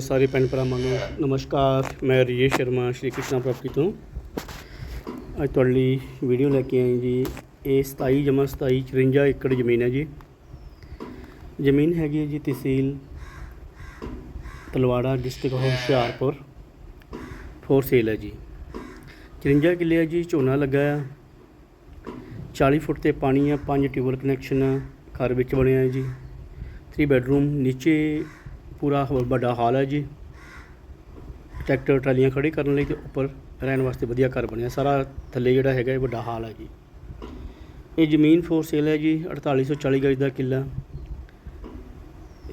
ਸਾਰੇ ਭੈਣ ਭਰਾਵਾਂ ਨੂੰ ਨਮਸਕਾਰ, ਮੈਂ ਰਜੇਸ਼ ਸ਼ਰਮਾ, ਸ਼੍ਰੀ ਕ੍ਰਿਸ਼ਨਾ ਪ੍ਰਾਪਰਟੀ ਤੋਂ। ਅੱਜ ਤੁਹਾਡੇ ਲਈ ਵੀਡੀਓ ਲੈ ਕੇ ਆਏ ਜੀ। ਇਹ 27 ਜਮਾ 27 54 ਏਕੜ ਜ਼ਮੀਨ ਹੈ ਜੀ। ਜ਼ਮੀਨ ਹੈਗੀ ਹੈ ਜੀ tehsil Talwara, district Hoshiarpur. For sale ਹੈ ਜੀ। 54 ਕਿੱਲੇ ਹੈ ਜੀ, ਝੋਨਾ ਲੱਗਾ ਆ। 40 ਫੁੱਟ ਤੇ ਪਾਣੀ ਆ, ਪੰਜ ਟਿਊਬਲ ਕਨੈਕਸ਼ਨ ਆ, ਘਰ ਵਿੱਚ ਬਣਿਆ ਹੈ ਜੀ। 3 ਬੈਡਰੂਮ ਨੀਚੇ ਪੂਰਾ ਹ- ਵੱਡਾ ਹਾਲ ਹੈ ਜੀ। ਟਰੈਕਟਰ, ਟਰਾਲੀਆਂ ਖੜੇ ਕਰਨ ਲਈ ਤੇ ਉੱਪਰ ਰਹਿਣ ਵਾਸਤੇ ਵਧੀਆ ਘਰ ਬਣਿਆ। ਸਾਰਾ ਥੱਲੇ ਜਿਹੜਾ ਹੈਗਾ ਇਹ ਵੱਡਾ ਹਾਲ ਹੈ ਜੀ। ਇਹ ਜ਼ਮੀਨ ਫੋਰ ਸੇਲ ਹੈ ਜੀ 4840 ਗਜ ਦਾ ਕਿੱਲਾ।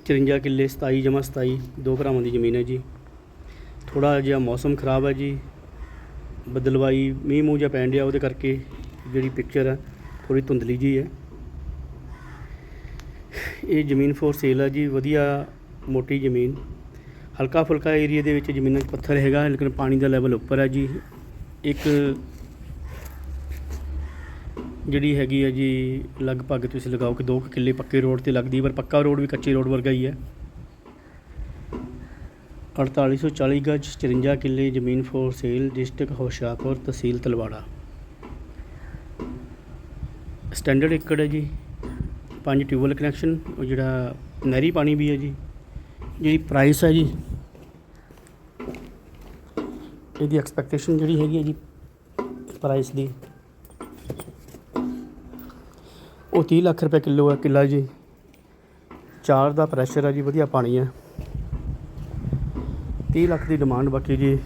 54 ਕਿੱਲੇ 27 ਜਮਾ 27 ਦੋ ਭਰਾਵਾਂ ਦੀ ਜ਼ਮੀਨ ਹੈ ਜੀ। ਥੋੜਾ ਜਿਹਾ ਮੌਸਮ ਖਰਾਬ ਹੈ ਜੀ। ਬਦਲਵਾਈ, ਮੀਂਹ ਮੂੰਹ ਜਿਹਾ ਪੈਣ ਡਿਆ, ਉਹਦੇ ਕਰਕੇ ਜਿਹੜੀ ਪਿਕਚਰ ਹੈ ਥੋੜੀ ਧੁੰਦਲੀ ਜੀ ਹੈ। ਇਹ ਜ਼ਮੀਨ ਫੋਰ ਸੇਲ ਹੈ ਜੀ, ਵਧੀਆ ਮੋਟੀ ਜ਼ਮੀਨ। ਹਲਕਾ ਫੁਲਕਾ ਏਰੀਆ ਦੇ ਵਿੱਚ ਜ਼ਮੀਨਾਂ 'ਚ ਪੱਥਰ ਹੈਗਾ, ਲੇਕਿਨ ਪਾਣੀ ਦਾ ਲੈਵਲ ਉੱਪਰ ਹੈ ਜੀ। ਇੱਕ ਜਿਹੜੀ ਹੈਗੀ ਹੈ ਜੀ, ਲਗਭਗ ਤੁਸੀਂ ਲਗਾਓ ਕਿ 2 ਕਿੱਲੇ ਪੱਕੇ ਰੋਡ ਤੇ ਲੱਗਦੀ, ਪਰ ਪੱਕਾ ਰੋਡ ਵੀ ਕੱਚੇ ਰੋਡ ਵਰਗਾ ਹੀ ਹੈ 4840 ਗਜ 54 ਕਿੱਲੇ ਜ਼ਮੀਨ for sale district Hoshiarpur, tehsil Talwara. Standard ਏਕੜ ਹੈ ਜੀ। ਪੰਜ ਟਿਊਬਲ ਕਨੈਕਸ਼ਨ ਉਹ ਜਿਹੜਾ ਨਹਿਰੀ ਪਾਣੀ ਵੀ ਹੈ ਜੀ। ਜਿਹੜੀ ਪ੍ਰਾਈਸ ਹੈ ਜੀ। ਇਹਦੀ ਐਕਸਪੈਕਟੇਸ਼ਨ ਜਿਹੜੀ ਹੈਗੀ ਹੈ ਜੀ ਪ੍ਰਾਈਸ ਦੀ। ਉਹ 30 ਲੱਖ ਰੁਪਏ ਕਿਲੋ ਹੈ ਕਿੱਲਾ ਜੀ। ਚਾਰ ਦਾ ਪ੍ਰੈਸ਼ਰ ਹੈ ਜੀ, ਵਧੀਆ ਪਾਣੀ ਹੈ। 30 ਲੱਖ ਦੀ ਡਿਮਾਂਡ ਬਾਕੀ ਜੀ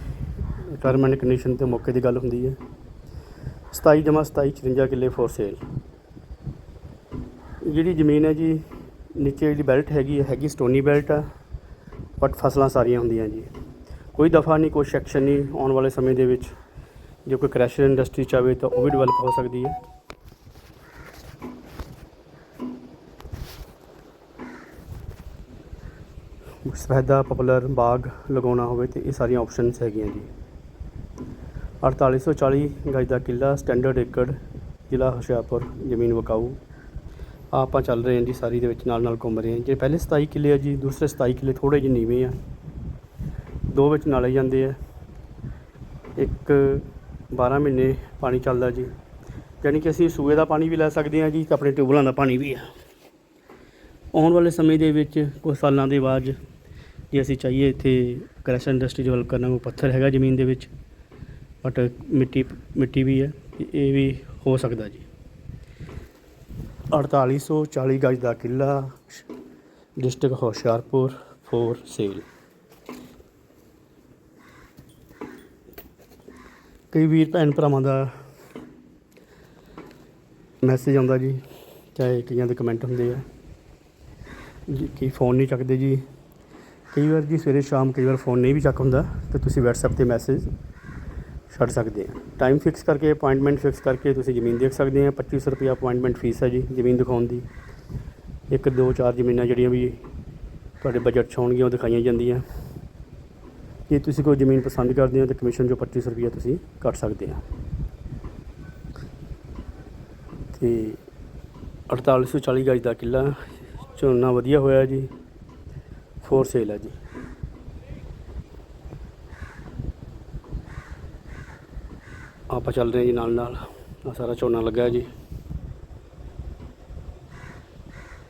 ਟਰਮ ਐਂਡ ਕੰਡੀਸ਼ਨ ਤੇ ਮੌਕੇ ਦੀ ਗੱਲ ਹੁੰਦੀ ਹੈ। 27 ਜਮਾ 27 54 ਕਿੱਲੇ ਫੋਰ ਸੇਲ ਜਿਹੜੀ ਜ਼ਮੀਨ ਹੈ ਜੀ, ਨੀਚੇ ਜਿਹੜੀ ਬੈਲਟ ਹੈਗੀ ਹੈਗੀ ਸਟੋਨੀ ਬੈਲਟ ਆ। ਬਟ ਫਸਲਾਂ ਸਾਰੀਆਂ ਹੁੰਦੀਆਂ ਜੀ। ਕੋਈ ਦਫਾ ਨਹੀਂ, ਕੋਈ ਸੈਕਸ਼ਨ ਨਹੀਂ ਆਉਣ ਵਾਲੇ ਸਮੇਂ ਦੇ ਵਿੱਚ। ਜੇ ਕੋਈ ਕ੍ਰੈਸ਼ਰ ਇੰਡਸਟਰੀ ਚਾਵੇ ਤਾਂ ਉਹ ਵੀ ਡਿਵੈਲਪ ਹੋ ਸਕਦੀ ਹੈ। ਸਫੈਦਾ ਪਪੂਲਰ ਬਾਗ ਲਗਾਉਣਾ ਹੋਵੇ ਤੇ ਇਹ ਸਾਰੀਆਂ ਆਪਸ਼ਨਸ ਹੈਗੀਆਂ ਜੀ। 4840 ਗਜ ਦਾ ਕਿੱਲਾ ਸਟੈਂਡਰਡ ਏਕੜ ਜ਼ਿਲ੍ਹਾ ਹੁਸ਼ਿਆਰਪੁਰ, ਜ਼ਮੀਨ ਵਕਾਊ। ਆਪਾਂ ਚੱਲ ਰਹੇ ਹਾਂ ਜੀ ਸਾਰੀ ਦੇ ਵਿੱਚ, ਨਾਲ ਨਾਲ ਘੁੰਮ ਰਹੇ ਹਾਂ। ਜੇ ਪਹਿਲੇ 27 ਕਿੱਲੇ ਆ ਜੀ, ਦੂਸਰੇ 27 ਕਿੱਲੇ ਥੋੜੇ ਜਿਹੇ ਨੀਵੇਂ ਆ। ਦੋ ਵਿੱਚ ਨਾਲੇ ਜਾਂਦੇ ਆ। ਇੱਕ 12 ਮਹੀਨੇ ਪਾਣੀ ਚੱਲਦਾ ਜੀ। ਯਾਨੀ ਕਿ ਅਸੀਂ ਸੂਏ ਦਾ ਪਾਣੀ ਵੀ ਲੈ ਸਕਦੇ ਹਾਂ ਜੀ ਤੇ ਆਪਣੇ ਟਿਊਬਲਾਂ ਦਾ ਪਾਣੀ ਵੀ ਆ। ਆਉਣ ਵਾਲੇ ਸਮੇਂ ਦੇ ਵਿੱਚ ਕੁਝ ਸਾਲਾਂ ਦੇ ਬਾਅਦ ਜੇ ਅਸੀਂ ਚਾਹੀਏ ਇੱਥੇ ਕ੍ਰੈਸ਼ ਇੰਡਸਟਰੀ ਡਿਵੈਲਪ ਕਰਨਾ ਉਹ ਪੱਥਰ ਹੈਗਾ ਜ਼ਮੀਨ ਦੇ ਵਿੱਚ ਬਟ ਮਿੱਟੀ ਮਿੱਟੀ ਵੀ ਹੈ, ਤੇ ਇਹ ਵੀ ਹੋ ਸਕਦਾ ਜੀ। 4840 ਗਜ ਦਾ ਕਿੱਲਾ, ਡਿਸਟ੍ਰਿਕਟ ਹੁਸ਼ਿਆਰਪੁਰ, ਫੋਰ ਸੇਲ। ਕਈ ਵੀਰ ਭੈਣ ਭਰਾਵਾਂ ਦਾ ਮੈਸੇਜ ਆਉਂਦਾ ਜੀ, ਚਾਹੇ ਕਈਆਂ ਦੇ ਕਮੈਂਟ ਹੁੰਦੇ ਆ। ਜੀ, ਕਈ ਫੋਨ ਨਹੀਂ ਚੱਕਦੇ ਜੀ। ਕਈ ਵਾਰ ਜੀ ਸਵੇਰੇ ਸ਼ਾਮ ਕਈ ਵਾਰ ਫੋਨ ਨਹੀਂ ਵੀ ਚੱਕ ਹੁੰਦਾ, ਤੇ ਤੁਸੀਂ WhatsApp ਤੇ ਮੈਸੇਜ ਛੱਡ ਸਕਦੇ ਆ। ਟਾਈਮ ਫਿਕਸ ਕਰਕੇ ਅਪਾਇੰਟਮੈਂਟ ਫਿਕਸ ਕਰਕੇ ਤੁਸੀਂ ਜ਼ਮੀਨ ਦੇਖ ਸਕਦੇ ਆ। 2500 ਰੁਪਏ ਅਪਾਇੰਟਮੈਂਟ ਫੀਸ ਹੈ ਜੀ, ਜ਼ਮੀਨ ਦਿਖਾਉਣ ਦੀ। ਇੱਕ, ਦੋ, ਚਾਰ ਜ਼ਮੀਨਾਂ ਜਿਹੜੀਆਂ ਵੀ ਤੁਹਾਡੇ ਬਜਟ 'ਚ ਹੋਣਗੀਆਂ, ਉਹ ਦਿਖਾਈਆਂ ਜਾਂਦੀਆਂ। ਜੇ ਤੁਸੀਂ ਕੋਈ ਜ਼ਮੀਨ ਪਸੰਦ ਕਰਦੇ ਹੋ, ਤਾਂ ਕਮਿਸ਼ਨ ਜੋ 2500 ਰੁਪਏ ਤੁਸੀਂ ਕੱਟ ਸਕਦੇ ਆ। ਤੇ 4840 ਗਜ ਦਾ ਕਿੱਲਾ ਝੋਨਾ ਵਧੀਆ ਹੋਇਆ ਜੀ। ਫੋਰ ਸੇਲ ਹੈ ਜੀ। ਆਪਾਂ ਚੱਲ ਰਹੇ ਜੀ ਨਾਲ ਨਾਲ। ਆ ਸਾਰਾ ਝੋਨਾ ਲੱਗਾ ਜੀ।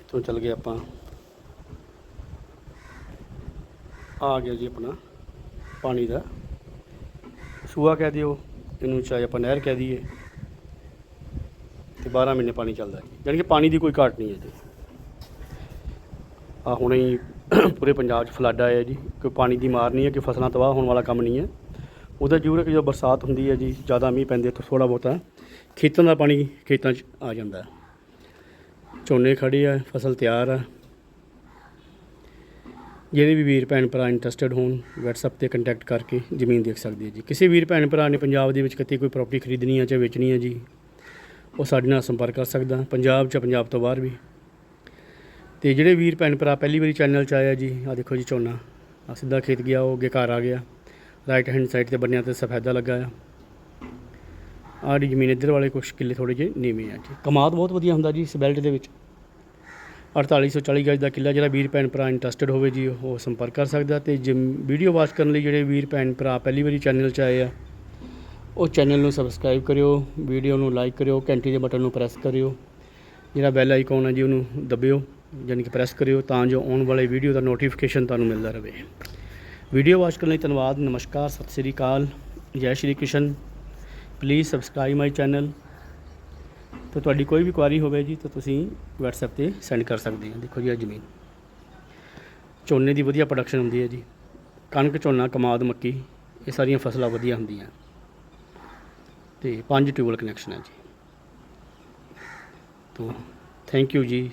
ਤੋਂ ਚੱਲ ਗਏ ਆਪਾਂ। ਆ ਗਿਆ ਜੀ ਆਪਣਾ ਪਾਣੀ ਦਾ। ਸੂਆ ਕਹਿ ਦਿਓ, ਇਹਨੂੰ ਚਾਹੇ ਆਪਾਂ ਨਹਿਰ ਕਹਿ ਦਈਏ। ਤੇ 12 ਮਹੀਨੇ ਪਾਣੀ ਚੱਲਦਾ ਜੀ। ਯਾਨੀ ਕਿ ਪਾਣੀ ਦੀ ਕੋਈ ਘਾਟ ਨਹੀਂ ਹੈ ਜੀ। ਆ ਹੁਣੇ ਹੀ ਪੂਰੇ ਪੰਜਾਬ 'ਚ ਫਲੱਡ ਆਇਆ ਜੀ। ਕੋਈ ਪਾਣੀ ਦੀ ਮਾਰ ਨਹੀਂ ਹੈ ਕਿ ਫਸਲਾਂ ਤਬਾਹ ਹੋਣ ਵਾਲਾ ਕੰਮ ਨਹੀਂ ਹੈ। ਉਹਦਾ ਜ਼ਰੂਰ ਹੈ ਕਿ ਜਦੋਂ ਬਰਸਾਤ ਹੁੰਦੀ ਹੈ ਜੀ, ਜ਼ਿਆਦਾ ਮੀਂਹ ਪੈਂਦੇ ਤਾਂ ਥੋੜਾ ਬਹੁਤਾ, ਖੇਤਾਂ ਦਾ ਪਾਣੀ ਖੇਤਾਂ 'ਚ ਆ ਜਾਂਦਾ ਝੋਨੇ ਖੜੇ ਆ, ਫਸਲ ਤਿਆਰ ਆ। ਜਿਹੜੇ ਵੀ ਵੀਰ ਭੈਣ ਭਰਾ ਇੰਟਰਸਟਿਡ ਹੋਣ, WhatsApp ਤੇ ਕੰਟੈਕਟ ਕਰਕੇ ਜ਼ਮੀਨ ਦੇਖ ਸਕਦੇ ਆ ਜੀ। ਕਿਸੇ ਵੀਰ ਭੈਣ ਭਰਾ ਨੇ ਪੰਜਾਬ ਦੇ ਵਿੱਚ ਕਿਤੇ ਕੋਈ ਪ੍ਰਾਪਰਟੀ ਖਰੀਦਣੀ ਹੈ ਜਾਂ ਵੇਚਣੀ ਹੈ ਜੀ, ਉਹ ਸਾਡੇ ਨਾਲ ਸੰਪਰਕ ਕਰ ਸਕਦਾ, ਪੰਜਾਬ ਜਾਂ ਪੰਜਾਬ ਤੋਂ ਬਾਹਰ ਵੀ। ਤੇ ਜਿਹੜੇ ਵੀਰ ਭੈਣ ਭਰਾ ਪਹਿਲੀ ਵਾਰੀ ਚੈਨਲ 'ਚ ਆਇਆ ਜੀ ਆ ਦੇਖੋ ਜੀ ਝੋਨਾ ਆ ਸਿੱਧਾ ਖੇਤ ਗਿਆ, ਉਹ ਅੱਗੇ ਘਰ ਆ ਗਿਆ। ਰਾਈਟ ਹੈਂਡ ਸਾਈਡ ਤੇ ਬੰਨਿਆਂ ਤੇ ਸਫੈਦਾ ਲੱਗਾ ਆ। ਆੜੀ ਜ਼ਮੀਨ ਇੱਧਰ ਵਾਲੇ ਕੁਛ ਕਿੱਲੇ ਥੋੜੇ ਜਿਹੇ ਨੀਵੇਂ ਆ ਜੀ। ਕਮਾਦ ਬਹੁਤ ਵਧੀਆ ਹੁੰਦਾ ਜੀ ਇਸ ਬੈਲਟ ਦੇ ਵਿੱਚ। 4840 ਗਜ ਦਾ ਕਿੱਲਾ ਜਿਹੜਾ ਵੀਰ, ਭੈਣ, ਭਰਾ ਇੰਟਰਸਟਿਡ ਹੋਵੇ ਜੀ, ਉਹ ਸੰਪਰਕ ਕਰ ਸਕਦਾ ਤੇ ਜੇ ਵੀਡੀਓ ਵਾਚ ਕਰਨ ਲਈ ਜਿਹੜੇ ਵੀਰ, ਭੈਣ, ਭਰਾ ਪਹਿਲੀ ਵਾਰੀ ਚੈਨਲ 'ਚ ਆਏ ਆ, ਉਹ ਚੈਨਲ ਨੂੰ ਸਬਸਕ੍ਰਾਈਬ ਕਰਿਓ ਵੀਡੀਓ ਨੂੰ ਲਾਈਕ ਕਰਿਓ, ਘੰਟੀ ਦੇ ਬਟਨ ਨੂੰ ਪ੍ਰੈਸ ਕਰਿਓ। ਜਿਹੜਾ ਬੈਲ ਆਈਕਨ ਹੈ ਜੀ ਉਹਨੂੰ ਦਬਿਓ ਯਾਨੀ ਕਿ ਪ੍ਰੈਸ ਕਰਿਓ ਤਾਂ ਜੋ ਆਉਣ ਵਾਲੇ ਵੀਡੀਓ ਦਾ ਨੋਟੀਫਿਕੇਸ਼ਨ ਤੁਹਾਨੂੰ ਮਿਲਦਾ ਰਹੇ। ਵੀਡੀਓ ਵਾਚ ਕਰਨ ਲਈ ਧੰਨਵਾਦ, ਨਮਸਕਾਰ, ਸਤਿ ਸ੍ਰੀ ਅਕਾਲ, ਜੈ Shri Krishna. Please subscribe my channel ਤੇ ਤੁਹਾਡੀ ਕੋਈ ਵੀ ਕੁਆਰੀ ਹੋਵੇ ਜੀ, ਤਾਂ ਤੁਸੀਂ WhatsApp ਤੇ ਸੈਂਡ ਕਰ ਸਕਦੇ ਹੋ। ਦੇਖੋ ਜੀ ਇਹ ਜ਼ਮੀਨ। ਝੋਨੇ ਦੀ ਵਧੀਆ ਪ੍ਰੋਡਕਸ਼ਨ ਹੁੰਦੀ ਹੈ ਜੀ। ਕਣਕ, ਝੋਨਾ, ਕਮਾਦ, ਮੱਕੀ, ਇਹ ਸਾਰੀਆਂ ਫਸਲਾਂ ਵਧੀਆ ਹੁੰਦੀਆਂ। ਤੇ ਪੰਜ ਟਿਊਬਲ ਕਨੈਕਸ਼ਨ ਹੈ ਜੀ। ਤੋ ਥੈਂਕ ਯੂ ਜੀ।